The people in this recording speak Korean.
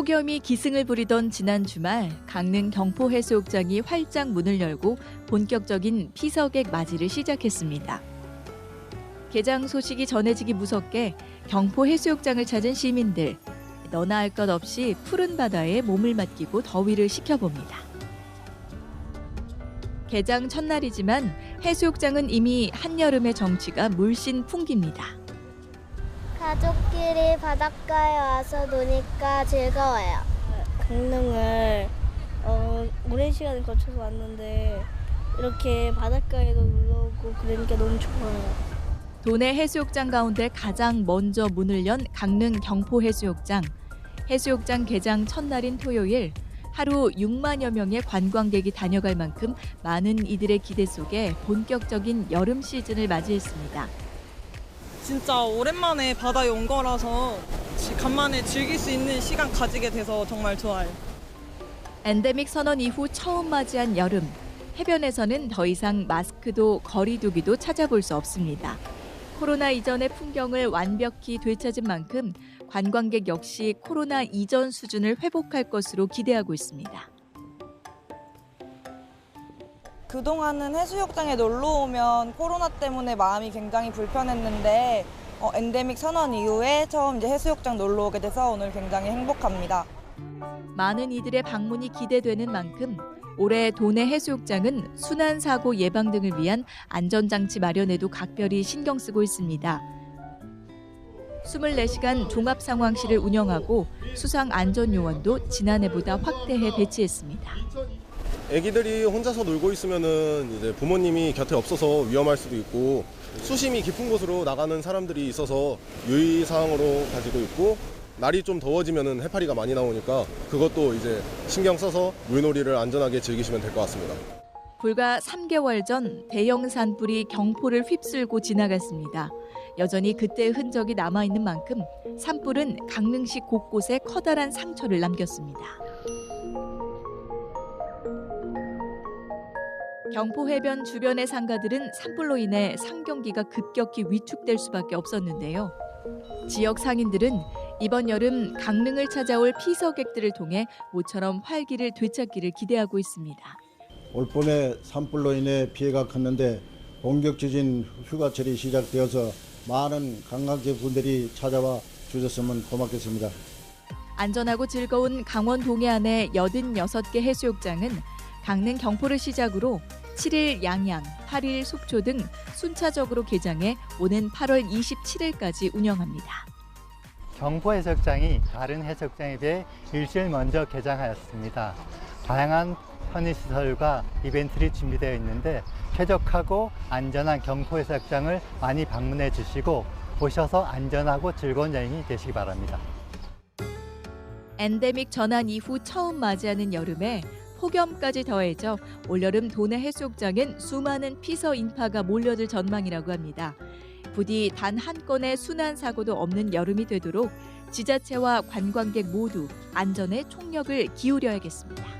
폭염이 기승을 부리던 지난 주말 강릉 경포 해수욕장이 활짝 문을 열고 본격적인 피서객 맞이를 시작했습니다. 개장 소식이 전해지기 무섭게 경포 해수욕장을 찾은 시민들 너나 할 것 없이 푸른 바다에 몸을 맡기고 더위를 식혀봅니다. 개장 첫날이지만 해수욕장은 이미 한여름의 정취가 물씬 풍깁니다. 가족끼리 바닷가에 와서 노니까 즐거워요. 강릉을 어, 오랜 시간을 거쳐서 왔는데 이렇게 바닷가에도 놀러 오고 그러니까 너무 좋아요. 도내 해수욕장 가운데 가장 먼저 문을 연 강릉 경포 해수욕장. 해수욕장 개장 첫날인 토요일 하루 6만여 명의 관광객이 다녀갈 만큼 많은 이들의 기대 속에 본격적인 여름 시즌을 맞이했습니다. 진짜 오랜만에 바다에 온 거라서 지- 간만에 즐길 수 있는 시간 가지게 돼서 정말 좋아요. 엔데믹 선언 이후 처음 맞이한 여름. 해변에서는 더 이상 마스크도 거리두기도 찾아볼 수 없습니다. 코로나 이전의 풍경을 완벽히 되찾은 만큼 관광객 역시 코로나 이전 수준을 회복할 것으로 기대하고 있습니다. 그동안은 해수욕장에 놀러 오면 코로나 때문에 마음이 굉장히 불편했는데 어, 엔데믹 선언 이후에 처음 이제 해수욕장 놀러 오게 돼서 오늘 굉장히 행복합니다. 많은 이들의 방문이 기대되는 만큼 올해 도내 해수욕장은 순환 사고 예방 등을 위한 안전장치 마련에도 각별히 신경 쓰고 있습니다. 24시간 종합 상황실을 운영하고 수상 안전 요원도 지난해보다 확대해 배치했습니다. 애기들이 혼자서 놀고 있으면은 이제 부모님이 곁에 없어서 위험할 수도 있고 수심이 깊은 곳으로 나가는 사람들이 있어서 유의 사항으로 가지고 있고 날이 좀 더워지면은 해파리가 많이 나오니까 그것도 이제 신경 써서 물놀이를 안전하게 즐기시면 될 것 같습니다. 불과 3개월 전 대형 산 불이 경포를 휩쓸고 지나갔습니다. 여전히 그때의 흔적이 남아 있는 만큼 산불은 강릉시 곳곳에 커다란 상처를 남겼습니다. 경포 해변 주변의 상가들은 산불로 인해 상경기가 급격히 위축될 수밖에 없었는데요. 지역 상인들은 이번 여름 강릉을 찾아올 피서객들을 통해 모처럼 활기를 되찾기를 기대하고 있습니다. 올 봄에 산불로 인해 피해가 컸는데 본격 지진 휴가철이 시작되어서 많은 관광객 분들이 찾아와 주셨으면 고맙겠습니다. 안전하고 즐거운 강원 동해안의 86개 해수욕장은 강릉 경포를 시작으로 7일 양양, 8일 속초 등 순차적으로 개장해 오는 8월 27일까지 운영합니다. 경포 해수욕장이 다른 해수욕장에 비해 일주일 먼저 개장하였습니다. 다양한 편의시설과 이벤트들이 준비되어 있는데 쾌적하고 안전한 경포 해수욕장을 많이 방문해 주시고 보셔서 안전하고 즐거운 여행이 되시기 바랍니다. 엔데믹 전환 이후 처음 맞이하는 여름에 폭염까지 더해져 올여름 도내 해수욕장엔 수많은 피서 인파가 몰려들 전망이라고 합니다. 부디 단 한 건의 순환 사고도 없는 여름이 되도록 지자체와 관광객 모두 안전에 총력을 기울여야겠습니다.